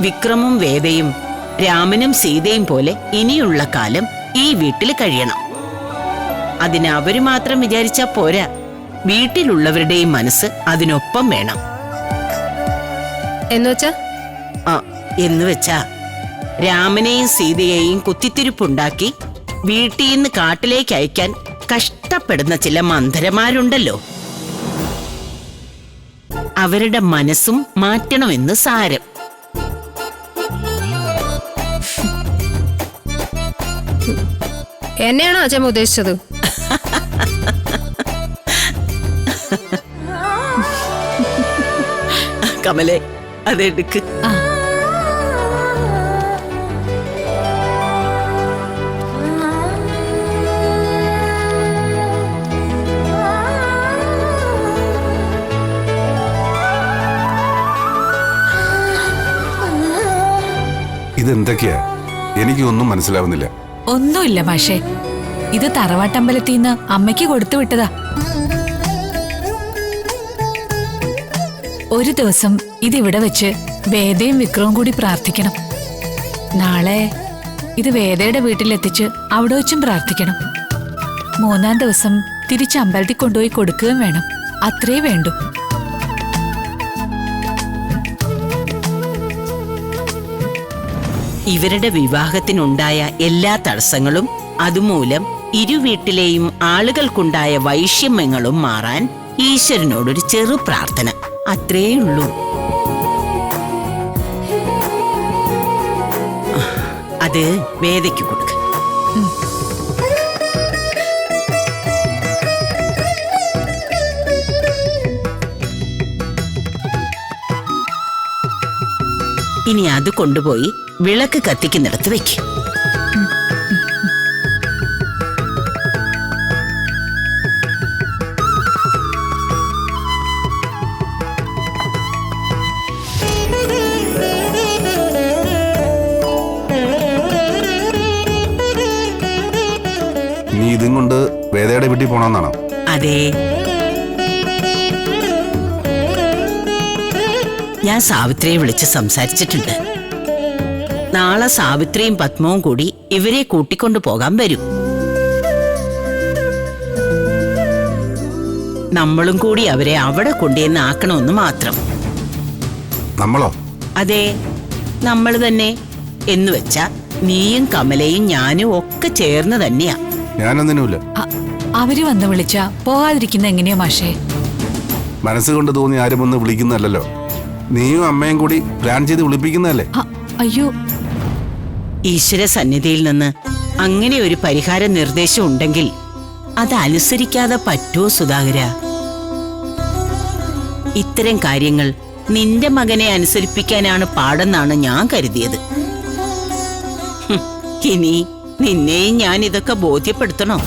വിക്രമും വേദയും രാമനും സീതയും പോലെ ഇനിയുള്ള കാലം ഈ വീട്ടിൽ കഴിയണം. അതിന് അവർ മാത്രം വിചാരിച്ചാ പോരാ. വീട്ടിലുള്ളവരുടെയും മനസ്സ് അതിനൊപ്പം വേണം. എന്നുവെച്ചാ? ആ എന്ന് വെച്ചാ രാമനെയും സീതയെയും കുത്തിത്തിരിപ്പുണ്ടാക്കി വീട്ടിൽ നിന്ന് കാട്ടിലേക്ക് അയക്കാൻ കഷ്ടപ്പെടുന്ന ചില മന്ധരമാരുണ്ടല്ലോ. അവരുടെ മനസ്സും മാറ്റണമെന്ന് സാരം. എന്നെയാണോ അച്ഛൻ ഉദ്ദേശിച്ചത്? കമലേ അതെടുക്ക് ഇതെന്തൊക്കെയാ? എനിക്കൊന്നും മനസ്സിലാവുന്നില്ല. ഒന്നുമില്ല മാഷേ. ഇത് തറവാട്ടമ്പലത്തിൽ നിന്ന് അമ്മയ്ക്ക് കൊടുത്തു വിട്ടതാ. ഒരു ദിവസം ഇതിവിടെ വെച്ച് വേദയും വിക്രവും കൂടി പ്രാർത്ഥിക്കണം. നാളെ ഇത് വേദയുടെ വീട്ടിലെത്തിച്ച് അവിടെ വെച്ചും പ്രാർത്ഥിക്കണം. മൂന്നാം ദിവസം തിരിച്ച് അമ്പലത്തിൽ കൊണ്ടുപോയി കൊടുക്കുകയും വേണം. അത്രേ വേണ്ടു. ഇവരുടെ വിവാഹത്തിനുണ്ടായ എല്ലാ തടസ്സങ്ങളും അതുമൂലം ഇരുവീട്ടിലെയും ആളുകൾക്കുണ്ടായ വൈഷമ്യങ്ങളും മാറാൻ ഈശ്വരനോടൊരു ചെറു പ്രാർത്ഥന. അത്രേയുള്ളൂ. അത് വേദയ്ക്ക് കൊടുക്ക. ഇനി അത് കൊണ്ടുപോയി വിളക്ക് കത്തിക്കുന്നിടത്ത് വെക്ക്. നീ ഇതും കൊണ്ട് വേദയുടെ വീട്ടിൽ പോണെന്നാണോ? അതെ. ഞാൻ സാവിത്രിയെ വിളിച്ച് സംസാരിച്ചിട്ടുണ്ട്. നാളെ സാവിത്രിയും പത്മവും കൂടി ഇവരെ കൂട്ടിക്കൊണ്ടു പോകാൻ വരും. നമ്മളും കൂടി അവരെ അവിടെ കൊണ്ടുവന്ന് ആക്കണമെന്ന് മാത്രം. നമ്മളോ? അതെ നമ്മൾ തന്നെ. എന്ന് വെച്ചാ നീയും കമലയും ഞാനും ഒക്കെ ചേർന്ന് തന്നെയാ. ഞാനൊന്നിനുമില്ല. അവർ വന്ന് വിളിച്ച പോകാതിരിക്കുന്ന എങ്ങനെയാ മാഷേ? മനസ്സുകൊണ്ട് തോന്നി ആരും ഒന്ന് വിളിക്കുന്നതല്ലല്ലോ. നീയും അമ്മയും കൂടി പ്ലാൻ ചെയ്ത് വിളിപ്പിക്കുന്നതല്ലേ? അയ്യോ. ഈശ്വര സന്നിധിയിൽ നിന്ന് അങ്ങനെ ഒരു പരിഹാര നിർദ്ദേശം ഉണ്ടെങ്കിൽ അത് അനുസരിക്കാതെ പറ്റുമോ സുധാകര? ഇത്തരം കാര്യങ്ങൾ നിന്റെ മകനെ അനുസരിപ്പിക്കാനാണ് പാടെന്നാണ് ഞാൻ കരുതിയത്. ഇനി നിന്നെയും ഞാൻ ഇതൊക്കെ ബോധ്യപ്പെടുത്തണോ?